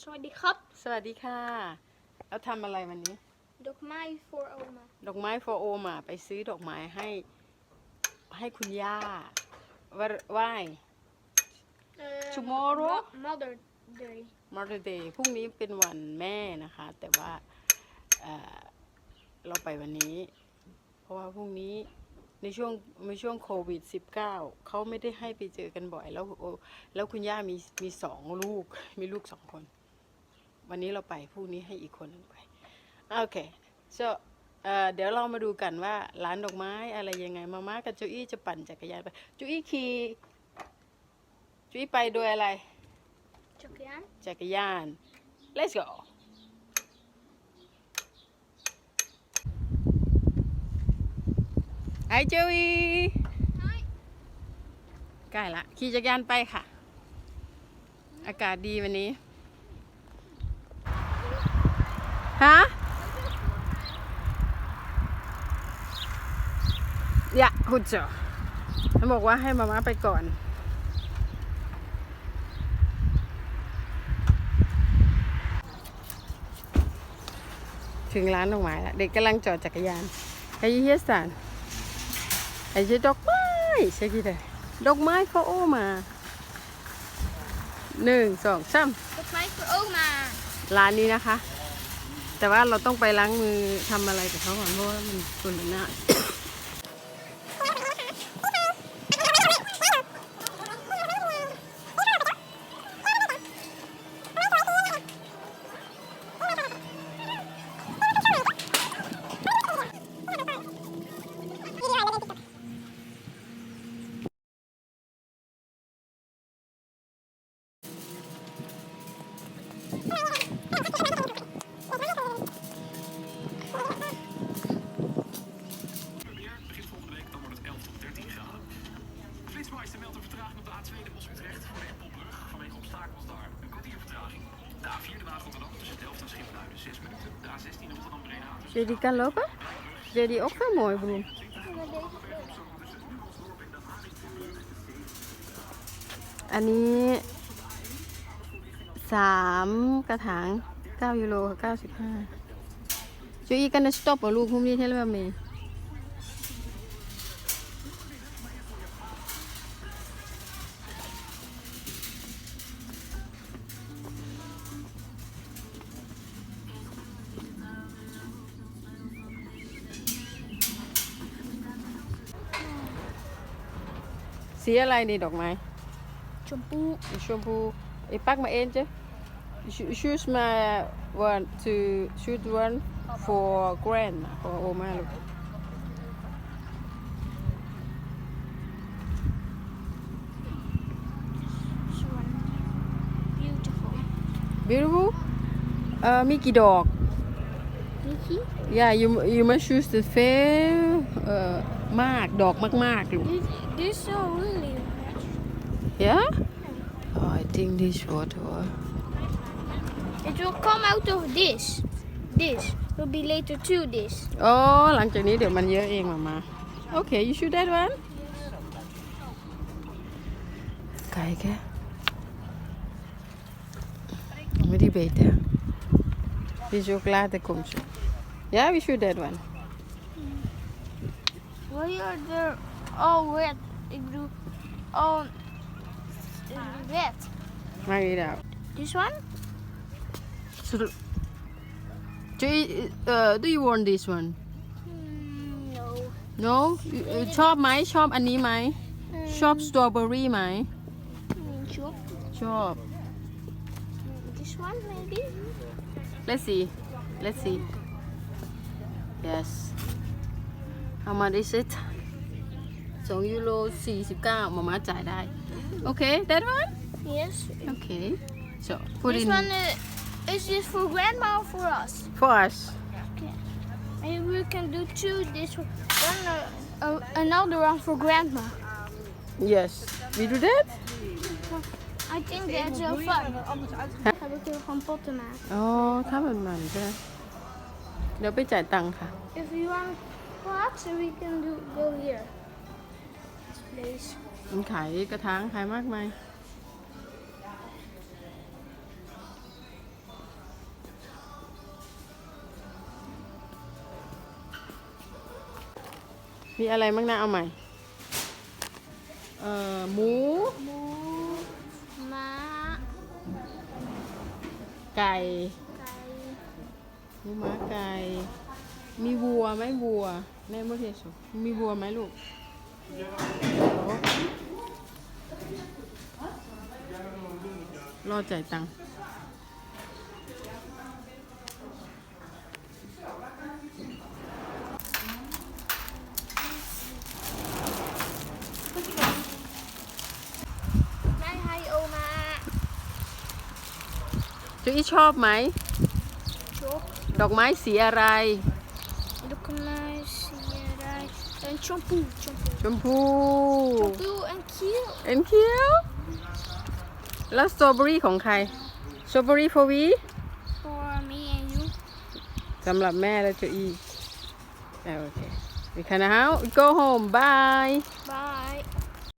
สวัสดีครับ สวัสดีค่ะแล้วทำอะไรวันนี้ ดอกไม้ for Oma ดอกไม้ for โอมาไปซื้อดอกไม้ให้ ให้คุณย่าว่าไหว้เอ่อ Tomorrow? Mo- Mother Day Mother Day พรุ่งนี้เป็นวันแม่นะคะ แต่ว่าเอ่อเราไปวันนี้ เพราะว่าพรุ่งนี้ในช่วงในช่วงโควิด -19 เขาไม่ได้ให้ไปเจอกันบ่อย แล้วโอ้แล้วคุณย่ามีมีสองลูก มีลูกสองคน วันนี้เราไปพรุ่งนี้ให้อีกคนหนึงไปโอเค so เอ่อเดี๋ยวเรามาดูกันว่าร้านดอกไม้อะไรยังไงมาม่ากับจุอี้จะปั่นจักรยานไปจุอี้ขี่จุอี้ไปโดยอะไร จักรยาน จักรยาน let's go ไอเจวีใกล้ละขี่จักรยานไปค่ะ อากาศดีวันนี้ ฮะยะคุณเจอเขาบอกว่าให้มาม่าไปก่อน ถึงร้านดอกไม้แล้วเด็กกำลังจอดจักรยานไอ้เฮียสานไอ้เจ๊ดอกไม้ใช่กี่เด้ดอกไม้เขาโอ้มาหนึ่งสองสามดอกไม้ for Oma ร้านนี้นะคะ แต่ว่าเราต้องไปล้างมือทำอะไรกับเขาก่อนเพราะว่ามันฝุ่นมันหน้า Wil je die kan lopen? Wil je die ook wel mooi bloem? deze อันนี้สามกระถางเก้ายูโสิบห้าช่วยอีกันนะสต็อปลูกพรุ่งนี้เท่าไหร่เมย์สีอะไรนี่ดอกไม้ชมพู shampoo. Ik pak maar eentje. Cho- Choose maar one to shoot one for grandma, for oma. Look. this one beautiful Beautiful. Uh, มีกี่ดอก Mickey Yeah, you you must choose the fair เอ่อมากดอกมากๆลูก this this so really Yeah? Oh, I think this water. it will come out of this this will be later to this อ๋อหลังจากนี้เดี๋ยวมันเยอะเองมามาโอเค you shoot that one ไก่แกไม่ได้เบตอ่ะ พี่โชคลาแต่คมชุ Yeah we shoot that one Why are there all red ik bedoel all uh, red Mark it out this one so, do you, uh, do you want this one Hmm, no No You- ชอบไหมชอบอันนี้ไหมชอบสตรอเบอรี่ไหม Hmm, chop. ชอบ Hmm, This one maybe? Let's see. Let's see. Yes. How much is it? 2ยูโร49มาม่าจ่ายได้ Okay, that one? Yes. Okay. So, put this in one uh, is this for grandma or for us? for us. Okay. Maybe we can do two. This one, one uh, uh, another one for grandma. Yes. We do that? I think that's so fun. ก็คือคอมโพจะมา อ๋ถ้ามันมันใช่ไหมเดี๋ยวไปจ่ายตังค่ะ If you want clocks we can do go here มันขายกระถางขายมากมายมีอะไรบ้างนะเอาใหม่ เอ่อหมู หมู ไก่ไก่หมูหม้าไก่ มีวัวไหมวัวแม่ไม่เห็นสุมีวัวไหมลูกโอ้รอจ่ายตังค์ ได้ไฮโอมา จุอีชอบไหมชุบดอกไม้สีอะไรลูกไม้สีอะไรเป็นชมพูชมพูชมพูชมพูอันคิ้วเอ็นเคียวแล้วสตรอเบอรี่ของใครสตรอเบอรี่ for we for me and you สำหรับแม่และจุอีอ่าโอเค we can now go home bye bye